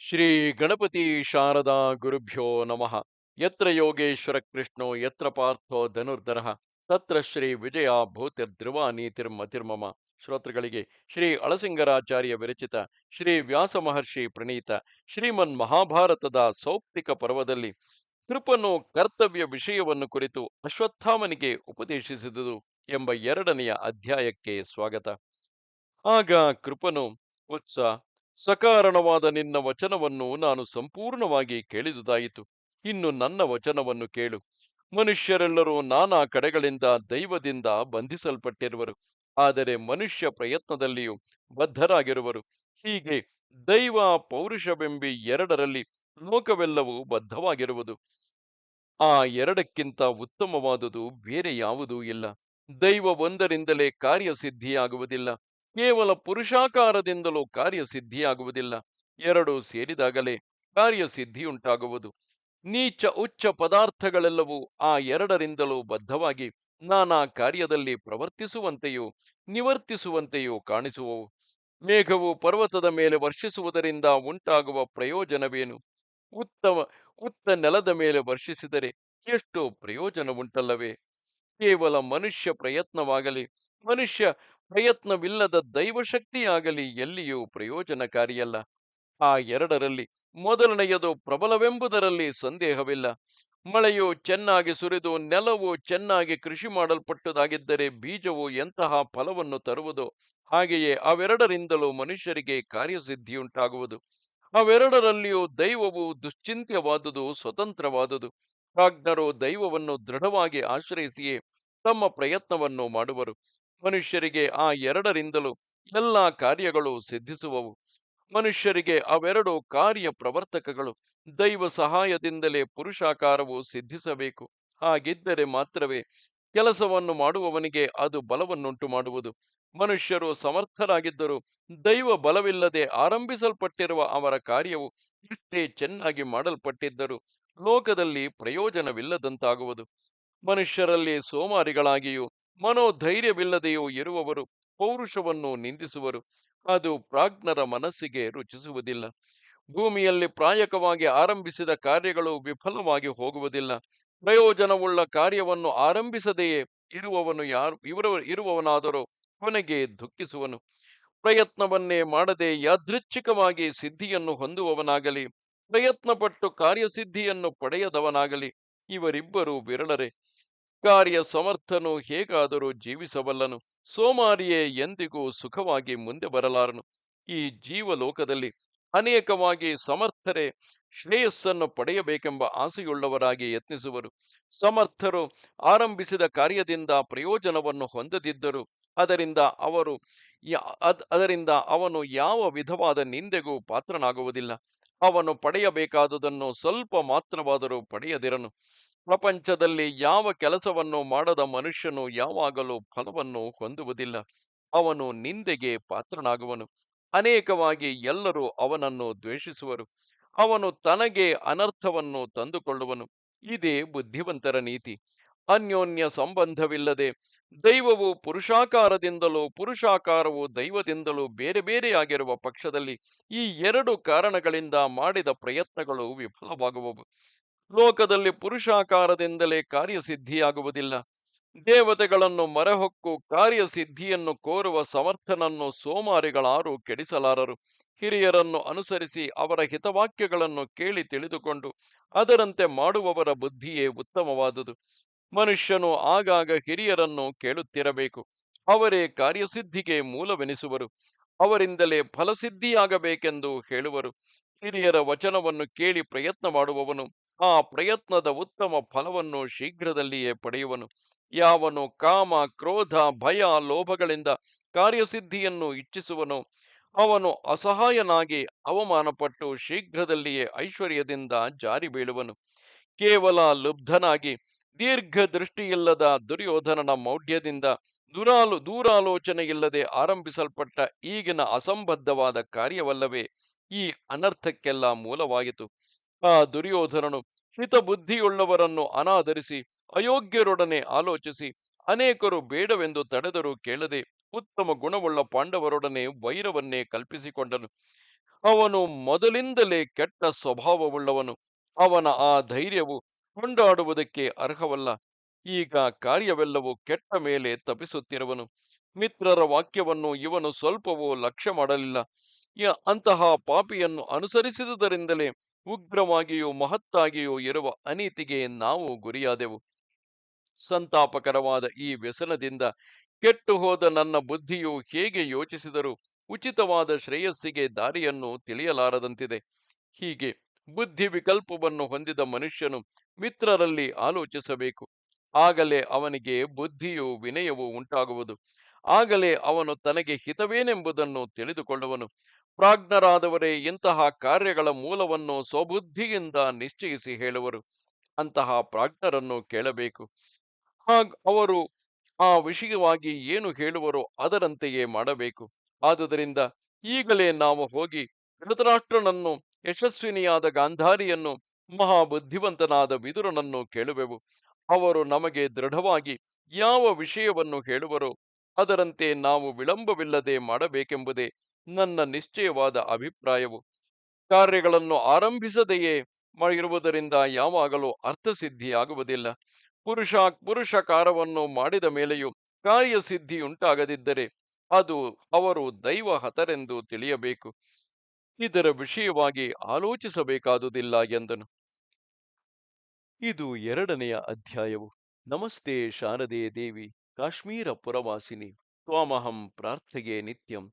ಶ್ರೀ ಗಣಪತಿ ಶಾರದಾ ಗುರುಭ್ಯೋ ನಮಃ. ಯತ್ರ ಯೋಗೇಶ್ವರ ಕೃಷ್ಣೋ, ಯತ್ರ ಪಾರ್ಥೋ ಧನುರ್ಧರ. ತತ್ರ ಶ್ರೀ ವಿಜಯ ಭೂತಿರ್ಧ್ರುವ ನೀತಿರ್ಮತಿರ್ಮಮ ಶ್ರೋತೃಗಳಿಗೆ ಶ್ರೀ ಅಳಸಿಂಗರಾಚಾರ್ಯ ವಿರಚಿತ ಶ್ರೀ ವ್ಯಾಸ ಮಹರ್ಷಿ ಪ್ರಣೀತ ಶ್ರೀಮನ್ ಮಹಾಭಾರತದ ಸೌಪ್ತಿಕ ಪರ್ವದಲ್ಲಿ ಕೃಪನು ಕರ್ತವ್ಯ ವಿಷಯವನ್ನು ಕುರಿತು ಅಶ್ವತ್ಥಾಮನಿಗೆ ಉಪದೇಶಿಸಿದುದು ಎಂಬ ಎರಡನೆಯ ಅಧ್ಯಾಯಕ್ಕೆ ಸ್ವಾಗತ. ಆಗ ಕೃಪನು ಉತ್ಸ ಸಕಾರಣವಾದ ನಿನ್ನ ವಚನವನ್ನು ನಾನು ಸಂಪೂರ್ಣವಾಗಿ ಕೇಳಿದುದಾಯಿತು. ಇನ್ನು ನನ್ನ ವಚನವನ್ನು ಕೇಳು. ಮನುಷ್ಯರೆಲ್ಲರೂ ನಾನಾ ಕಡೆಗಳಿಂದ ದೈವದಿಂದ ಬಂಧಿಸಲ್ಪಟ್ಟಿರುವರು. ಆದರೆ ಮನುಷ್ಯ ಪ್ರಯತ್ನದಲ್ಲಿಯೂ ಬದ್ಧರಾಗಿರುವರು. ಹೀಗೆ ದೈವ ಪೌರುಷವೆಂಬಿ ಎರಡರಲ್ಲಿ ಲೋಕವೆಲ್ಲವೂ ಬದ್ಧವಾಗಿರುವುದು. ಆ ಎರಡಕ್ಕಿಂತ ಉತ್ತಮವಾದುದು ಬೇರೆ ಯಾವುದೂ ಇಲ್ಲ. ದೈವ ಒಂದರಿಂದಲೇ ಕಾರ್ಯಸಿದ್ಧಿಯಾಗುವುದಿಲ್ಲ. ಕೇವಲ ಪುರುಷಾಕಾರದಿಂದಲೂ ಕಾರ್ಯಸಿದ್ಧಿಯಾಗುವುದಿಲ್ಲ. ಎರಡು ಸೇರಿದಾಗಲೇ ಕಾರ್ಯಸಿದ್ಧಿಯುಂಟಾಗುವುದು ನೀಚ, ಉಚ್ಚ ಪದಾರ್ಥಗಳೆಲ್ಲವೂ ಆ ಎರಡರಿಂದಲೂ ಬದ್ಧವಾಗಿ ನಾನಾ ಕಾರ್ಯದಲ್ಲಿ ಪ್ರವರ್ತಿಸುವಂತೆಯೂ ನಿವರ್ತಿಸುವಂತೆಯೂ ಕಾಣಿಸುವವು. ಮೇಘವು ಪರ್ವತದ ಮೇಲೆ ವರ್ಷಿಸುವುದರಿಂದ ಉಂಟಾಗುವ ಪ್ರಯೋಜನವೇನು? ಉತ್ತಮ, ಉತ್ತ ನೆಲದ ಮೇಲೆ ವರ್ಷಿಸಿದರೆ ಎಷ್ಟು ಪ್ರಯೋಜನವುಂಟಲ್ಲವೇ? ಕೇವಲ ಮನುಷ್ಯ ಪ್ರಯತ್ನವಾಗಲಿ, ಮನುಷ್ಯ ಪ್ರಯತ್ನವಿಲ್ಲದ ದೈವಶಕ್ತಿಯಾಗಲಿ ಎಲ್ಲಿಯೂ ಪ್ರಯೋಜನಕಾರಿಯಲ್ಲ. ಆ ಎರಡರಲ್ಲಿ ಮೊದಲನೆಯದು ಪ್ರಬಲವೆಂಬುದರಲ್ಲಿ ಸಂದೇಹವಿಲ್ಲ. ಮಳೆಯು ಚೆನ್ನಾಗಿ ಸುರಿದು ನೆಲವು ಚೆನ್ನಾಗಿ ಕೃಷಿ ಮಾಡಲ್ಪಟ್ಟುದಾಗಿದ್ದರೆ ಬೀಜವು ಎಂತಹ ಫಲವನ್ನು ತರುವುದು? ಹಾಗೆಯೇ ಅವೆರಡರಿಂದಲೂ ಮನುಷ್ಯರಿಗೆ ಕಾರ್ಯಸಿದ್ಧಿಯುಂಟಾಗುವುದು. ಅವೆರಡರಲ್ಲಿಯೂ ದೈವವು ದುಶ್ಚಿಂತ್ಯವಾದುದು, ಸ್ವತಂತ್ರವಾದುದು. ಪ್ರಾಜ್ಞರು ದೈವವನ್ನು ದೃಢವಾಗಿ ಆಶ್ರಯಿಸಿಯೇ ತಮ್ಮ ಪ್ರಯತ್ನವನ್ನು ಮಾಡುವರು. ಮನುಷ್ಯರಿಗೆ ಆ ಎರಡರಿಂದಲೂ ಎಲ್ಲ ಕಾರ್ಯಗಳು ಸಿದ್ಧಿಸುವವು. ಮನುಷ್ಯರಿಗೆ ಅವೆರಡು ಕಾರ್ಯ ಪ್ರವರ್ತಕಗಳು. ದೈವ ಸಹಾಯದಿಂದಲೇ ಪುರುಷಾಕಾರವು ಸಿದ್ಧಿಸಬೇಕು. ಹಾಗಿದ್ದರೆ ಮಾತ್ರವೇ ಕೆಲಸವನ್ನು ಮಾಡುವವನಿಗೆ ಅದು ಬಲವನ್ನುಂಟು ಮಾಡುವುದು. ಮನುಷ್ಯರು ಸಮರ್ಥರಾಗಿದ್ದರೂ ದೈವ ಬಲವಿಲ್ಲದೆ ಆರಂಭಿಸಲ್ಪಟ್ಟಿರುವ ಅವರ ಕಾರ್ಯವು ಎಷ್ಟೇ ಚೆನ್ನಾಗಿ ಮಾಡಲ್ಪಟ್ಟಿದ್ದರೂ ಲೋಕದಲ್ಲಿ ಪ್ರಯೋಜನವಿಲ್ಲದಂತಾಗುವುದು. ಮನುಷ್ಯರಲ್ಲಿ ಸೋಮಾರಿಗಳಾಗಿಯೂ ಮನೋಧೈರ್ಯವಿಲ್ಲದೆಯೂ ಇರುವವರು ಪೌರುಷವನ್ನು ನಿಂದಿಸುವರು. ಅದು ಪ್ರಾಜ್ಞರ ಮನಸ್ಸಿಗೆ ರುಚಿಸುವುದಿಲ್ಲ. ಭೂಮಿಯಲ್ಲಿ ಪ್ರಾಯಕವಾಗಿ ಆರಂಭಿಸಿದ ಕಾರ್ಯಗಳು ವಿಫಲವಾಗಿ ಹೋಗುವುದಿಲ್ಲ. ಪ್ರಯೋಜನವುಳ್ಳ ಕಾರ್ಯವನ್ನು ಆರಂಭಿಸದೆಯೇ ಇರುವವನು ಯಾರು, ಇವರ, ಇರುವವನಾದರೂ ಕೊನೆಗೆ ದುಃಖಿಸುವನು. ಪ್ರಯತ್ನವನ್ನೇ ಮಾಡದೆ ಯಾದೃಚ್ಛಿಕವಾಗಿ ಸಿದ್ಧಿಯನ್ನು ಹೊಂದುವವನಾಗಲಿ, ಪ್ರಯತ್ನಪಟ್ಟು ಕಾರ್ಯಸಿದ್ಧಿಯನ್ನು ಪಡೆಯದವನಾಗಲಿ, ಇವರಿಬ್ಬರೂ ವಿರಳರೆ. ಕಾರ್ಯ ಸಮರ್ಥನು ಹೇಗಾದರೂ ಜೀವಿಸಬಲ್ಲನು, ಸೋಮಾರಿಯೇ ಎಂದಿಗೂ ಸುಖವಾಗಿ ಮುಂದೆ ಬರಲಾರನು. ಈ ಜೀವಲೋಕದಲ್ಲಿ ಅನೇಕವಾಗಿ ಸಮರ್ಥರೇ ಶ್ರೇಯಸ್ಸನ್ನು ಪಡೆಯಬೇಕೆಂಬ ಆಸೆಯುಳ್ಳವರಾಗಿ ಯತ್ನಿಸುವರು. ಸಮರ್ಥರು ಆರಂಭಿಸಿದ ಕಾರ್ಯದಿಂದ ಪ್ರಯೋಜನವನ್ನು ಹೊಂದದಿದ್ದರು. ಅದರಿಂದ ಅವರು ಅದರಿಂದ ಅವನು ಯಾವ ವಿಧವಾದ ನಿಂದೆಗೂ ಪಾತ್ರನಾಗುವುದಿಲ್ಲ. ಅವನು ಪಡೆಯಬೇಕಾದುದನ್ನು ಸ್ವಲ್ಪ ಮಾತ್ರವಾದರೂ ಪಡೆಯದಿರನು. ಪ್ರಪಂಚದಲ್ಲಿ ಯಾವ ಕೆಲಸವನ್ನು ಮಾಡದ ಮನುಷ್ಯನು ಯಾವಾಗಲೂ ಫಲವನ್ನು ಹೊಂದುವುದಿಲ್ಲ. ಅವನು ನಿಂದೆಗೆ ಪಾತ್ರನಾಗುವನು. ಅನೇಕವಾಗಿ ಎಲ್ಲರೂ ಅವನನ್ನು ದ್ವೇಷಿಸುವರು. ಅವನು ತನಗೆ ಅನರ್ಥವನ್ನು ತಂದುಕೊಳ್ಳುವನು. ಇದೇ ಬುದ್ಧಿವಂತರ ನೀತಿ. ಅನ್ಯೋನ್ಯ ಸಂಬಂಧವಿಲ್ಲದೆ ದೈವವು ಪುರುಷಾಕಾರದಿಂದಲೂ ಪುರುಷಾಕಾರವು ದೈವದಿಂದಲೂ ಬೇರೆ ಬೇರೆಯಾಗಿರುವ ಪಕ್ಷದಲ್ಲಿ ಈ ಎರಡು ಕಾರಣಗಳಿಂದ ಮಾಡಿದ ಪ್ರಯತ್ನಗಳು ವಿಫಲವಾಗುವವು. ಲೋಕದಲ್ಲಿ ಪುರುಷಾಕಾರದಿಂದಲೇ ಕಾರ್ಯಸಿದ್ಧಿಯಾಗುವುದಿಲ್ಲ. ದೇವತೆಗಳನ್ನು ಮರೆಹೊಕ್ಕು ಕಾರ್ಯಸಿದ್ಧಿಯನ್ನು ಕೋರುವ ಸಮರ್ಥನನ್ನು ಸೋಮಾರಿಗಳಾರು ಕೆಡಿಸಲಾರರು. ಹಿರಿಯರನ್ನು ಅನುಸರಿಸಿ ಅವರ ಹಿತವಾಕ್ಯಗಳನ್ನು ಕೇಳಿ ತಿಳಿದುಕೊಂಡು ಅದರಂತೆ ಮಾಡುವವರ ಬುದ್ಧಿಯೇ ಉತ್ತಮವಾದುದು. ಮನುಷ್ಯನು ಆಗಾಗ ಹಿರಿಯರನ್ನು ಕೇಳುತ್ತಿರಬೇಕು. ಅವರೇ ಕಾರ್ಯಸಿದ್ಧಿಗೆ ಮೂಲವೆನಿಸುವರು. ಅವರಿಂದಲೇ ಫಲಸಿದ್ಧಿಯಾಗಬೇಕೆಂದು ಹೇಳುವರು. ಹಿರಿಯರ ವಚನವನ್ನು ಕೇಳಿ ಪ್ರಯತ್ನ ಮಾಡುವವನು ಆ ಪ್ರಯತ್ನದ ಉತ್ತಮ ಫಲವನ್ನು ಶೀಘ್ರದಲ್ಲಿಯೇ ಪಡೆಯುವನು. ಯಾವನು ಕಾಮ, ಕ್ರೋಧ, ಭಯ, ಲೋಭಗಳಿಂದ ಕಾರ್ಯಸಿದ್ಧಿಯನ್ನು ಇಚ್ಛಿಸುವನು, ಅವನು ಅಸಹಾಯನಾಗಿ ಅವಮಾನಪಟ್ಟು ಶೀಘ್ರದಲ್ಲಿಯೇ ಐಶ್ವರ್ಯದಿಂದ ಜಾರಿ ಬೀಳುವನು. ಕೇವಲ ಲುಬ್ಧನಾಗಿ ದೀರ್ಘ ದೃಷ್ಟಿಯಿಲ್ಲದ ದುರ್ಯೋಧನನ ಮೌಢ್ಯದಿಂದ ದುರಾಲು, ದೂರಾಲೋಚನೆಯಿಲ್ಲದೆ ಆರಂಭಿಸಲ್ಪಟ್ಟ ಈಗಿನ ಅಸಂಬದ್ಧವಾದ ಕಾರ್ಯವಲ್ಲವೇ ಈ ಅನರ್ಥಕ್ಕೆಲ್ಲ ಮೂಲವಾಯಿತು. ಆ ದುರ್ಯೋಧನನು ಹಿತಬುದ್ಧಿಯುಳ್ಳವರನ್ನು ಅನಾದರಿಸಿ ಅಯೋಗ್ಯರೊಡನೆ ಆಲೋಚಿಸಿ ಅನೇಕರು ಬೇಡವೆಂದು ತಡೆದರೂ ಕೇಳದೆ ಉತ್ತಮ ಗುಣವುಳ್ಳ ಪಾಂಡವರೊಡನೆ ವೈರವನ್ನೇ ಕಲ್ಪಿಸಿಕೊಂಡನು. ಅವನು ಮೊದಲಿಂದಲೇ ಕೆಟ್ಟ ಸ್ವಭಾವವುಳ್ಳವನು. ಅವನ ಆ ಧೈರ್ಯವು ಕೊಂಡಾಡುವುದಕ್ಕೆ ಅರ್ಹವಲ್ಲ. ಈಗ ಕಾರ್ಯವೆಲ್ಲವೂ ಕೆಟ್ಟ ಮೇಲೆ ತಪಿಸುತ್ತಿರುವನು ಮಿತ್ರರ ವಾಕ್ಯವನ್ನು ಇವನು ಸ್ವಲ್ಪವೂ ಲಕ್ಷ್ಯ ಮಾಡಲಿಲ್ಲ. ಅಂತಹ ಪಾಪಿಯನ್ನು ಅನುಸರಿಸಿದುದರಿಂದಲೇ ಉಗ್ರವಾಗಿಯೂ, ಮಹತ್ತಾಗಿಯೂ ಇರುವ ಅನೀತಿಗೆ ನಾವು ಗುರಿಯಾದೆವು. ಸಂತಾಪಕರವಾದ ಈ ವ್ಯಸನದಿಂದ ಕೆಟ್ಟು ಹೋದ ನನ್ನ ಬುದ್ಧಿಯು ಹೇಗೆ ಯೋಚಿಸಿದರೂ ಉಚಿತವಾದ ಶ್ರೇಯಸ್ಸಿಗೆ ದಾರಿಯನ್ನು ತಿಳಿಯಲಾರದಂತಿದೆ. ಹೀಗೆ ಬುದ್ಧಿ ವಿಕಲ್ಪವನ್ನು ಹೊಂದಿದ ಮನುಷ್ಯನು ಮಿತ್ರರಲ್ಲಿ ಆಲೋಚಿಸಬೇಕು. ಆಗಲೇ ಅವನಿಗೆ ಬುದ್ಧಿಯು ವಿನಯವು ಉಂಟಾಗುವುದು. ಆಗಲೇ ಅವನು ತನಗೆ ಹಿತವೇನೆಂಬುದನ್ನು ತಿಳಿದುಕೊಳ್ಳುವನು. ಪ್ರಾಜ್ಞರಾದವರೇ, ಇಂತಹ ಕಾರ್ಯಗಳ ಮೂಲವನ್ನು ಸ್ವಬುದ್ಧಿಯಿಂದ ನಿಶ್ಚಯಿಸಿ ಹೇಳುವರು. ಅಂತಹ ಪ್ರಾಜ್ಞರನ್ನು ಕೇಳಬೇಕು. ಹಾಗ ಅವರು ಆ ವಿಷಯವಾಗಿ ಏನು ಹೇಳುವರೋ ಅದರಂತೆಯೇ ಮಾಡಬೇಕು. ಆದುದರಿಂದ ಈಗಲೇ ನಾವು ಹೋಗಿ ಧೃತರಾಷ್ಟ್ರನನ್ನು, ಯಶಸ್ವಿನಿಯಾದ ಗಾಂಧಾರಿಯನ್ನು, ಮಹಾಬುದ್ಧಿವಂತನಾದ ಬಿದುರನನ್ನು ಕೇಳುವೆವು. ಅವರು ನಮಗೆ ದೃಢವಾಗಿ ಯಾವ ವಿಷಯವನ್ನು ಹೇಳುವರೋ ಅದರಂತೆ ನಾವು ವಿಳಂಬವಿಲ್ಲದೆ ಮಾಡಬೇಕೆಂಬುದೇ ನನ್ನ ನಿಶ್ಚಯವಾದ ಅಭಿಪ್ರಾಯವು ಕಾರ್ಯಗಳನ್ನು ಆರಂಭಿಸದೆಯೇ ಇರುವುದರಿಂದ ಯಾವಾಗಲೂ ಅರ್ಥಸಿದ್ಧಿಯಾಗುವುದಿಲ್ಲ. ಪುರುಷ, ಪುರುಷಕಾರವನ್ನು ಮಾಡಿದ ಮೇಲೆಯೂ ಕಾರ್ಯಸಿದ್ಧಿಯುಂಟಾಗದಿದ್ದರೆ ಅದು ಅವರು ದೈವ ಹತರೆಂದು ತಿಳಿಯಬೇಕು. ಇದರ ವಿಷಯವಾಗಿ ಆಲೋಚಿಸಬೇಕಾದುದಿಲ್ಲ ಎಂದನು. ಇದು ಎರಡನೆಯ ಅಧ್ಯಾಯವು. ನಮಸ್ತೆ ಶಾರದೆ ದೇವಿ, ಕಾಶ್ಮೀರ ಪುರವಾಸಿನಿ, ತ್ವಾಮಹಂ ಪ್ರಾರ್ಥೆಗೆ ನಿತ್ಯಂ.